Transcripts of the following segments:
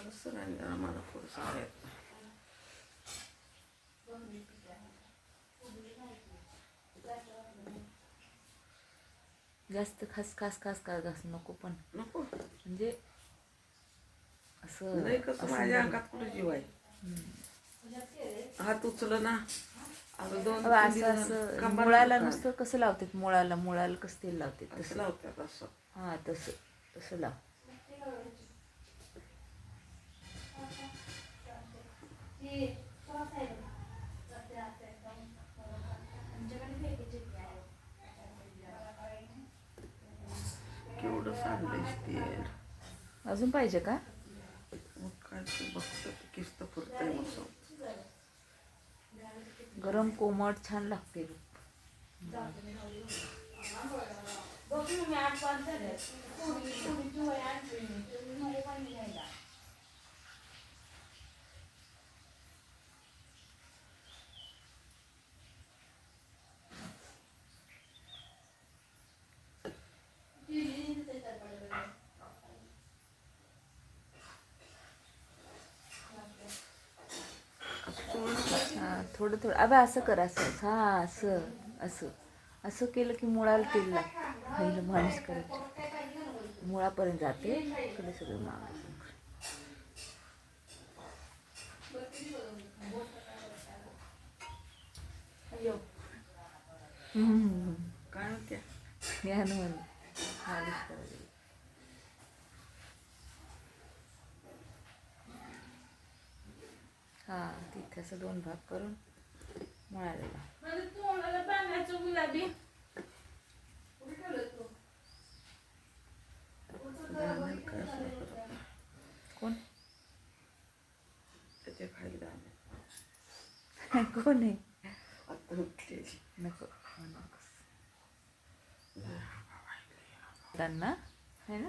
मला पुढं सांगायचं जास्त खास खास खास खास घासू नको पण नको म्हणजे असं नाही कसं माझ्या अंगात कुठं जीव आहे हात उचल ना असं असं मुळाला. नुसतं कसं लावतात मुळाला मुळाला कसं तेल लावतात तसं लावतात असं हां तसं तसं लाव केवढं तेल अजून पाहिजे का? मग काय ते बघतं ते किस्त मग गरम कोमट छान लागते. असं चोळून हां थोडं थोडं अबे असं कर असं. हां असं असं. असं केलं की मुळाला तेल लागतं. पहिलं मालिश करायची. मुळापर्यंत जाते. इकडे सगळं माग काय म्हणते मालिश करायची हां तिथे असं दोन भाग करून नाही. कोण? त्याच्याखाली दाणे कोण आहे? आता उठलेली. नको त्यांना? है ना?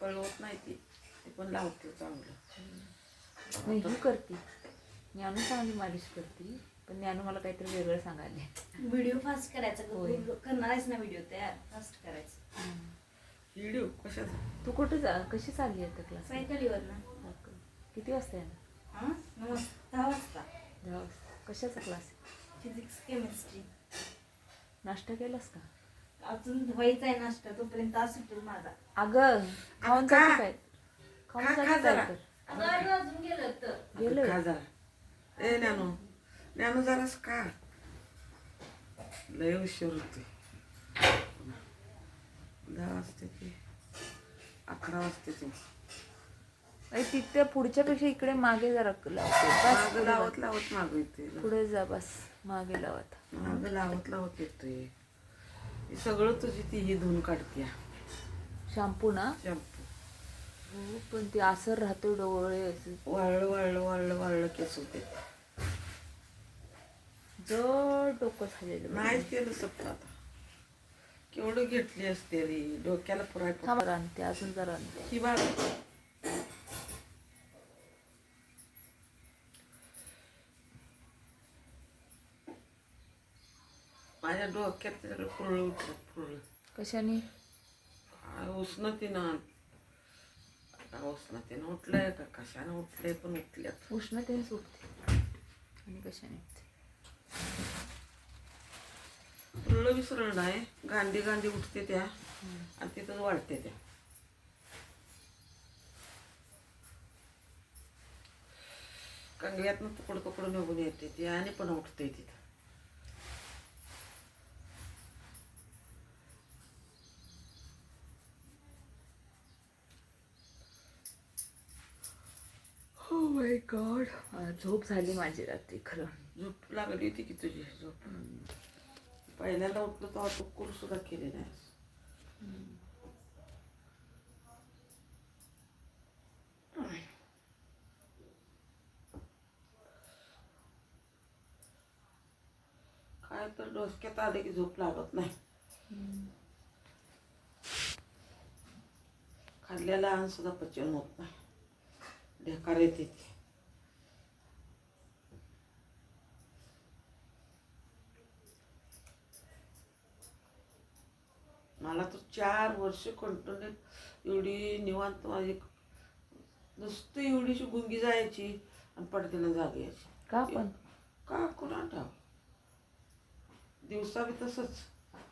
पळवत नाही ती. ती पण लावते चांगलं. मी करते. ज्ञानू चांगली मालिश करते. पण ज्ञानू मला काहीतरी वेगळं सांगायला. व्हिडिओ फास्ट करायचा ग. होय. करणार आहेस ना व्हिडिओ तयार फास्ट करायचं. व्हिडिओ कशाचा? तू कुठे जा कशी चालली आहे क्लास सायकलीवर ना. किती वाजता ना हा? दहा वाजता. दहा वाजता. कशाचा क्लास फिजिक्स केमिस्ट्री नाश्ता केलास का? अजून व्हायचा आहे नाश्ता तोपर्यंत तास सुटेल माझा. अगं खाऊन खा. जाते काय? खाऊन खा, जरा. काय तर? अगं अजून गेलं तर गेलं? खा जरा. ए ज्ञानू जरास का लय उशीर होते दहा वाजते ते अकरा वाजते ते. अरे तिथे पुढच्या पेक्षा इकडे मागे जरा लावते. बस मागं लावत. लावत माग येते. पुढे जा बस. मागे लावत. मागं लावत लावत येते हे सगळं तुझी ती ही धुवून काढते शॅम्पू ना? शॅम्पू. हो पण ते असर राहतो डोळे. असे वाळलं वाळलं वाळलं वाळलं केस होते. जड डोकं झालेलं नाही केलं सपलं आता. केवढं घेतली असते रे डोक्याला पुराय थांब आणते अजून जरा आणते ही बाग माझ्या डोक्यात सगळं पुरळ उठलं पुरळ कशाने? काय उष्णतेनं. आता उष्णतेनं उठलंय का कशानं उठलंय पण उठल्यात. उष्णतेने सुटते आणि कशाने पुरळ विसरलं नाही. गांधी गांधी उठते त्या आणि तिथंच वाढते त्या. कंगव्यातनं तुकडं तुकडं निघून येते ती आणि पण उठते तिथं. झोप झाली माझी रात्री खरं. झोप लागली होती की तुझी? झोप पहिल्यांदा उठलो तेव्हा तू कुल सुद्धा केली नाही. काय तर डोसक्यात आले की झोप लागत नाही. खाल्लेला अन्न सुद्धा पचन होत नाही. ढेकार येते ती. मला तर चार वर्ष कंटिन्यू एवढी निवांत माझी नुसतं एवढीशी गुंगी जायची आणि पडद्यानं जागी यायची. का पण? का? कोणा ठाव दिवसा बी तसंच.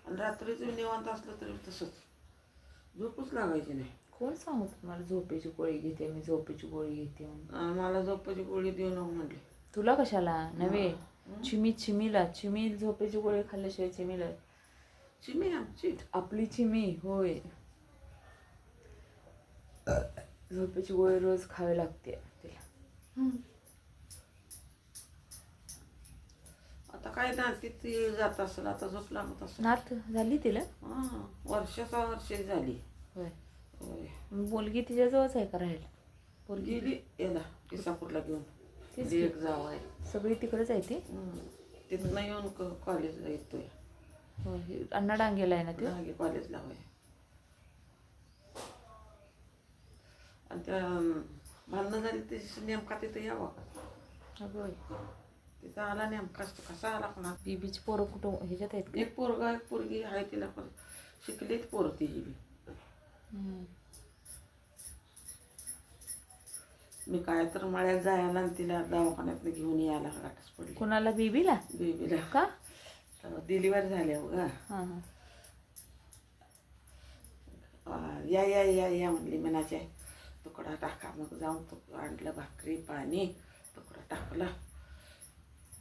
आणि रात्रीचं निवांत असलं तरी तसंच. झोपच लागायची नाही. कोण सांगू तुम्हाला झोपेची गोळी घेते मी झोपेची गोळी घेते मला झोपाची गोळी देऊ नको म्हणली. तुला कशाला? नव्हे. चिमी चिमीला चिमी झोपेची गोळी खाल्ल्याशिवाय चिमीला चिमी आमची. आपली चिमी होय. झोपेची गोळी रोज खावी लागते तिला. आता काय ना ती जात असेल आता झोप लागत असेल. नात झाली तिला? हां वर्षाचा वर्ष झाली. होय. होय. मुलगी तिच्याजवळच आहे का राहायला? पोरगी गेली याला इसापूरला घेऊन. तेच ती एक जाव आहे. सगळी तिकडेच आहे ती. तिथनं येऊन क- कॉलेजला येतोय. हे अण्णा डांगेला आहे ना ते? कॉलेजला होय. आणि त्या भांडणं झाली त्याची नेमका तिथं यावा. होय. तिथं आला नेमकाच तो कसा आला कोणा बीबीची पोरं कुठं ह्याच्यात आहेत का? एक पोरगा एक पोरगी आहे तिला पण. शिकलीत पोरं तिची बी. हम्म. मी काय तर मळ्यात जायला आणि तिला दवाखान्यात घेऊन यायला गाठच पडली. कुणाला? बीबीला? बेबीला. का? डिलिव्हरी झाल्या हां हां. या या या या म्हणली मनाच्या तुकडा टाका मग जाऊन तो आणलं भाकरी पाणी तुकडा टाकला.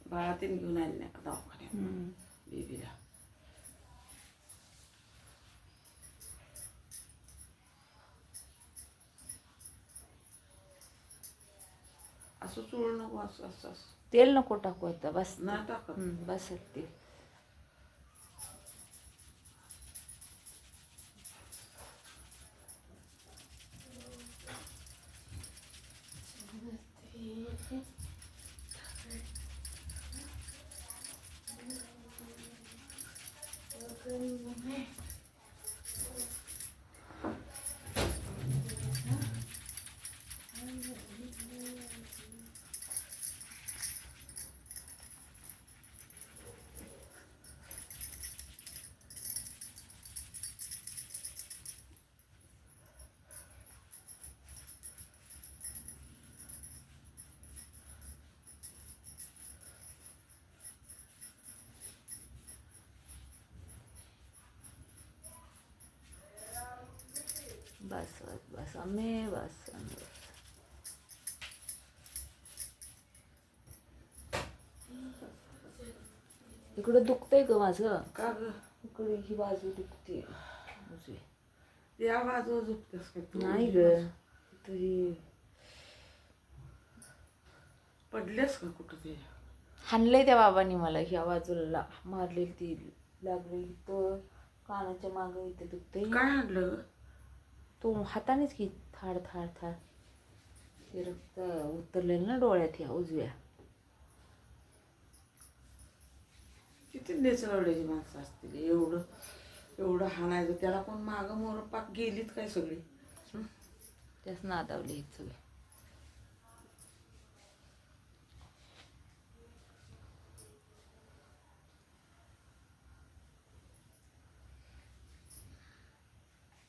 बाळातीन घेऊन दवाखान्यात? हम्म. बेबीला. असं चोळू नको असं असं असं. तेल नको टाकू आता बस. टाकत. हम्म, बस ते बस बस बस आम्ही बस बस. इकडं दुखतंय ग माझं. का ग? इकडे ही बाजू दुखते उजवी. या बाजूला झोपतेस का तू? नाही ग. तरी पडलेस का कुठं ते? हाणलंय त्या बाबांनी मला ह्या बाजूला. मारलेली ती लागली इथं कानाच्या मागं इथे दुखतंय. काय आणलं ग? तो हातानेच की थाड थाड थाड. ते रक्त उतरलेलं ना डोळ्यात ह्या उजव्या. किती नेचरवड्याची माणसं असतील. एवढं एवढं हाणायचं. त्याला कोण मागं मोर पाक गेलीत काय सगळी? त्याच नादावली आहेत सगळे.